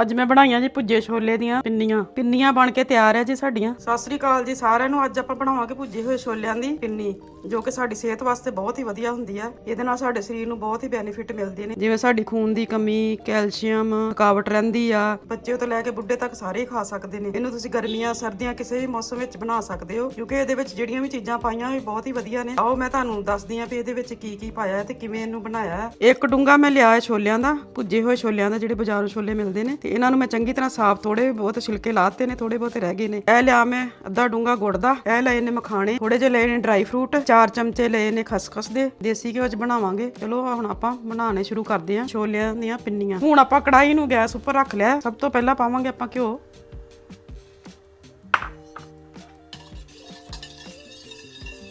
ਅੱਜ ਮੈਂ ਬਣਾਈਆਂ ਜੀ ਭੁੱਜੇ ਛੋਲੇ ਦੀਆਂ ਪਿੰਨੀਆਂ। ਪਿੰਨੀਆਂ ਬਣ ਕੇ ਤਿਆਰ ਹੈ ਜੀ ਸਾਡੀਆਂ। ਸਤਿ ਸ੍ਰੀ ਅਕਾਲ ਜੀ ਸਾਰਿਆਂ ਨੂੰ। ਅੱਜ ਆਪਾਂ ਬਣਾਵਾਂਗੇ ਭੁੱਜੇ ਹੋਏ ਛੋਲਿਆਂ ਦੀ ਪਿੰਨੀ ਜੋ ਕਿ ਸਾਡੀ ਸਿਹਤ ਵਾਸਤੇ ਬਹੁਤ ਹੀ ਵਧੀਆ ਹੁੰਦੀ ਆ। ਇਹਦੇ ਨਾਲ ਸਾਡੇ ਸਰੀਰ ਨੂੰ ਬਹੁਤ ਹੀ ਬੈਨੀਫਿਟ ਮਿਲਦੇ ਨੇ। ਜਿਵੇਂ ਸਾਡੀ ਖੂਨ ਦੀ ਕਮੀ ਕੈਲਸ਼ੀਅਮ ਥਕਾਵਟ ਰਹਿੰਦੀ ਆ। ਬੱਚੇ ਤੋਂ ਲੈ ਕੇ ਬੁੱਢੇ ਤੱਕ ਸਾਰੇ ਹੀ ਖਾ ਸਕਦੇ ਨੇ। ਇਹਨੂੰ ਤੁਸੀਂ ਗਰਮੀਆਂ ਸਰਦੀਆਂ ਕਿਸੇ ਵੀ ਮੌਸਮ ਵਿੱਚ ਬਣਾ ਸਕਦੇ ਹੋ ਕਿਉਂਕਿ ਇਹਦੇ ਵਿੱਚ ਜਿਹੜੀਆਂ ਵੀ ਚੀਜ਼ਾਂ ਪਾਈਆਂ ਇਹ ਬਹੁਤ ਹੀ ਵਧੀਆ ਨੇ। ਆਓ ਮੈਂ ਤੁਹਾਨੂੰ ਦੱਸਦੀ ਆ ਵੀ ਇਹਦੇ ਵਿੱਚ ਕੀ ਕੀ ਪਾਇਆ ਤੇ ਕਿਵੇਂ ਇਹਨੂੰ ਬਣਾਇਆ। ਇੱਕ ਡੂੰਗਾ ਮੈਂ ਲਿਆ ਛੋਲਿਆਂ ਦਾ ਭੁੱਜੇ ਹੋਏ ਛੋਲਿਆਂ ਦਾ ਜਿਹੜੇ ਬਾਜ਼ਾਰੋਂ ਛੋਲੇ ਮਿਲਦੇ ਨੇ। ਤੇ ਇਹਨਾਂ ਨੂੰ ਮੈਂ ਚੰਗੀ ਤਰ੍ਹਾਂ ਸਾਫ਼ ਥੋੜੇ ਬਹੁਤ ਛਿਲਕੇ ਲਾਤੇ ਨੇ ਥੋੜੇ ਬਹੁਤੇ ਰਹਿ ਗਏ ਨੇ। ਇਹ ਲਿਆ ਮੈਂ ਅੱਧਾ ਡੂੰਗਾ ਗੁੜ ਦਾ, ਇਹ ਲਏ ਨੇ ਮਖਾਣੇ। ਥੋੜੇ ਜਿਹੇ ਲਏ ਨੇ ਡਰਾਈ ਫਰੂਟ ਚਾਰ ਚਮਚੇ ਲਏ ਨੇ ਖਸਖਸ ਦੇ। ਦੇਸੀ ਘਿਓ ਚ ਬਣਾਵਾਂਗੇ। ਚਲੋ ਹੁਣ ਆਪਾਂ ਬਣਾਉਣੇ ਸ਼ੁਰੂ ਕਰਦੇ ਹਾਂ, ਛੋਲਿਆਂ ਦੀਆਂ ਪਿੰਨੀਆਂ। ਹੁਣ ਆਪਾਂ ਕੜਾਈ ਨੂੰ ਗੈਸ ਉੱਪਰ ਰੱਖ ਲਿਆ। ਸਭ ਤੋਂ ਪਹਿਲਾਂ ਪਾਵਾਂਗੇ ਆਪਾਂ ਘਿਓ।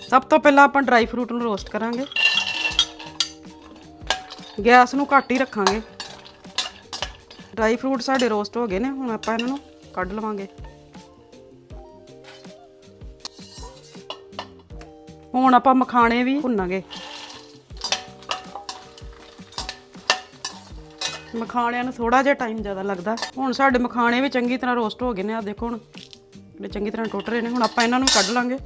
ਸਭ ਤੋਂ ਪਹਿਲਾਂ ਆਪਾਂ ਡਰਾਈ ਫਰੂਟ ਨੂੰ ਰੋਸਟ ਕਰਾਂਗੇ। ਗੈਸ ਨੂੰ ਘੱਟ ਹੀ ਰੱਖਾਂਗੇ। ਡਰਾਈ ਫਰੂਟ ਸਾਡੇ ਰੋਸਟ ਹੋ ਗਏ ਨੇ, ਹੁਣ ਆਪਾਂ ਇਹਨਾਂ ਨੂੰ ਕੱਢ ਲਵਾਂਗੇ। ਹੁਣ ਆਪਾਂ ਮਖਾਣੇ ਵੀ ਭੁੰਨਾਂਗੇ। ਮਖਾਣਿਆਂ ਨੂੰ ਥੋੜਾ ਜਿਹਾ ਟਾਈਮ ਜ਼ਿਆਦਾ ਲੱਗਦਾ। ਹੁਣ ਸਾਡੇ ਮਖਾਣੇ ਵੀ ਚੰਗੀ ਤਰ੍ਹਾਂ ਰੋਸਟ ਹੋ ਗਏ ਨੇ ਆ ਦੇਖੋ ਹੁਣ, ਜਿਹੜੇ ਚੰਗੀ ਤਰ੍ਹਾਂ ਟੁੱਟ ਰਹੇ ਨੇ, ਹੁਣ ਆਪਾਂ ਇਹਨਾਂ ਨੂੰ ਕੱਢ ਲਾਂਗੇ।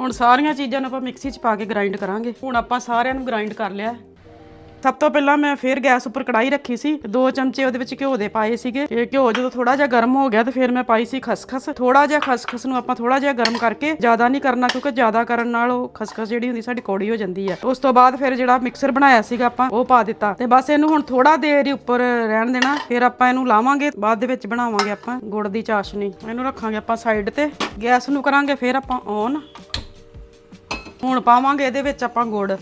ਹੁਣ ਸਾਰੀਆਂ ਚੀਜ਼ਾਂ ਨੂੰ ਆਪਾਂ ਮਿਕਸੀ 'ਚ ਪਾ ਕੇ ਗ੍ਰਾਈਂਡ ਕਰਾਂਗੇ। ਹੁਣ ਆਪਾਂ ਸਾਰਿਆਂ ਨੂੰ ਗ੍ਰਾਈਂਡ ਕਰ ਲਿਆ। ਸਭ ਤੋਂ ਪਹਿਲਾਂ ਮੈਂ ਫੇਰ ਗੈਸ ਉੱਪਰ ਕੜਾਈ ਰੱਖੀ ਸੀ। ਦੋ ਚਮਚੇ ਉਹਦੇ ਵਿੱਚ ਘਿਓ ਦੇ ਪਾਏ ਸੀਗੇ। ਇਹ ਘਿਓ ਜਦੋਂ ਥੋੜਾ ਜਿਹਾ ਗਰਮ ਹੋ ਗਿਆ ਤੇ ਫਿਰ ਮੈਂ ਪਾਈ ਸੀ ਖਸਖਸ। ਥੋੜਾ ਜਿਹਾ ਖਸਖਸ ਨੂੰ ਆਪਾਂ ਥੋੜਾ ਜਿਹਾ ਗਰਮ ਕਰਕੇ ਜ਼ਿਆਦਾ ਨਹੀਂ ਕਰਨਾ ਕਿਉਂਕਿ ਜ਼ਿਆਦਾ ਕਰਨ ਨਾਲ ਉਹ ਖਸਖਸ ਜਿਹੜੀ ਹੁੰਦੀ ਸਾਡੀ ਕੌੜੀ ਹੋ ਜਾਂਦੀ ਹੈ। ਉਸ ਤੋਂ ਬਾਅਦ ਫਿਰ ਜਿਹੜਾ ਮਿਕਸਰ ਬਣਾਇਆ ਸੀਗਾ ਆਪਾਂ, ਉਹ ਪਾ ਦਿੱਤਾ। ਤੇ ਬਸ ਇਹਨੂੰ ਹੁਣ ਥੋੜਾ ਦੇਰ ਹੀ ਉੱਪਰ ਰਹਿਣ ਦੇਣਾ। ਫਿਰ ਆਪਾਂ ਇਹਨੂੰ ਲਾਵਾਂਗੇ। ਬਾਅਦ ਦੇ ਵਿੱਚ ਬਣਾਵਾਂਗੇ ਆਪਾਂ ਗੁੜ ਦੀ ਚਾਸ਼ਨੀ। ਇਹਨੂੰ ਰੱਖਾਂਗੇ ਆਪਾਂ ਸਾਈਡ ਤੇ। ਗੈਸ ਨੂੰ ਕਰਾਂਗੇ ਫਿਰ ਆਪਾਂ ਔਨ ਹੁਣ ਪਾਵਾਂਗੇ ਇਹਦੇ ਵਿੱਚ ਆਪਾਂ ਗੁੜ।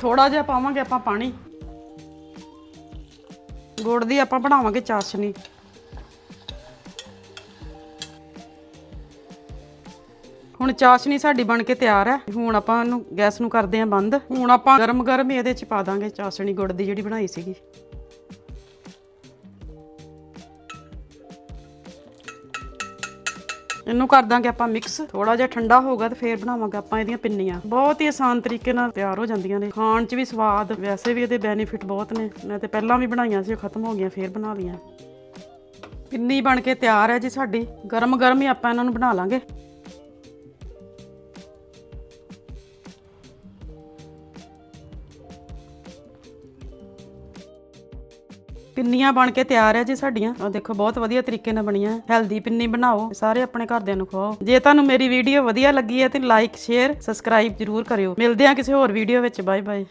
ਥੋੜਾ ਜਿਹਾ ਪਾਵਾਂਗੇ ਆਪਾਂ ਪਾਣੀ। ਗੁੜ ਦੀ ਆਪਾਂ ਬਣਾਵਾਂਗੇ ਚਾਸ਼ਨੀ। ਹੁਣ ਚਾਸ਼ਨੀ ਸਾਡੀ ਬਣ ਕੇ ਤਿਆਰ ਹੈ। ਹੁਣ ਆਪਾਂ ਇਹਨੂੰ ਗੈਸ ਨੂੰ ਕਰਦੇ ਆਂ ਬੰਦ। ਹੁਣ ਆਪਾਂ ਗਰਮ ਗਰਮ ਇਹਦੇ ਚ ਪਾ ਦਾਂਗੇ ਚਾਸ਼ਨੀ ਗੁੜ ਦੀ ਜਿਹੜੀ ਬਣਾਈ ਸੀਗੀ। ਇਹਨੂੰ ਕਰ ਦਾਂਗੇ ਆਪਾਂ ਮਿਕਸ ਥੋੜਾ ਜਿਹਾ ਠੰਡਾ ਹੋਊਗਾ ਤੇ ਫੇਰ ਬਣਾਵਾਂਗੇ ਆਪਾਂ ਇਹਦੀਆਂ ਪਿੰਨੀਆਂ। ਬਹੁਤ ਹੀ ਆਸਾਨ ਤਰੀਕੇ ਨਾਲ ਤਿਆਰ ਹੋ ਜਾਂਦੀਆਂ ਨੇ। ਖਾਣ 'ਚ ਵੀ ਸਵਾਦ, ਵੈਸੇ ਵੀ ਇਹਦੇ ਬੈਨੀਫਿਟ ਬਹੁਤ ਨੇ। ਮੈਂ ਤੇ ਪਹਿਲਾਂ ਵੀ ਬਣਾਈਆਂ ਸੀ, ਉਹ ਖਤਮ ਹੋ ਗਈਆਂ, ਫੇਰ ਬਣਾ ਲਈਆਂ। ਪਿੰਨੀ ਬਣ ਕੇ ਤਿਆਰ ਹੈ ਜੀ ਸਾਡੀ। ਗਰਮ ਗਰਮ ਹੀ ਆਪਾਂ ਇਹਨਾਂ ਨੂੰ ਬਣਾ ਲਾਂਗੇ। ਪਿੰਨੀਆਂ ਬਣ ਕੇ ਤਿਆਰ ਹੈ ਜੀ ਸਾਡੀਆਂ। ਆ ਦੇਖੋ, ਬਹੁਤ ਵਧੀਆ ਤਰੀਕੇ ਨਾਲ ਬਣੀਆਂ ਹੈਲਦੀ ਪਿੰਨੀ ਬਣਾਓ। ਸਾਰੇ ਆਪਣੇ ਘਰਦਿਆਂ ਨੂੰ ਖਵਾਓ। ਜੇ ਤੁਹਾਨੂੰ ਮੇਰੀ ਵੀਡੀਓ ਵਧੀਆ ਲੱਗੀ ਹੈ ਤੇ ਲਾਈਕ ਸ਼ੇਅਰ ਸਬਸਕ੍ਰਾਈਬ ਜ਼ਰੂਰ ਕਰਿਓ। ਮਿਲਦੇ ਹਾਂ ਕਿਸੇ ਹੋਰ ਵੀਡੀਓ ਵਿੱਚ। Bye bye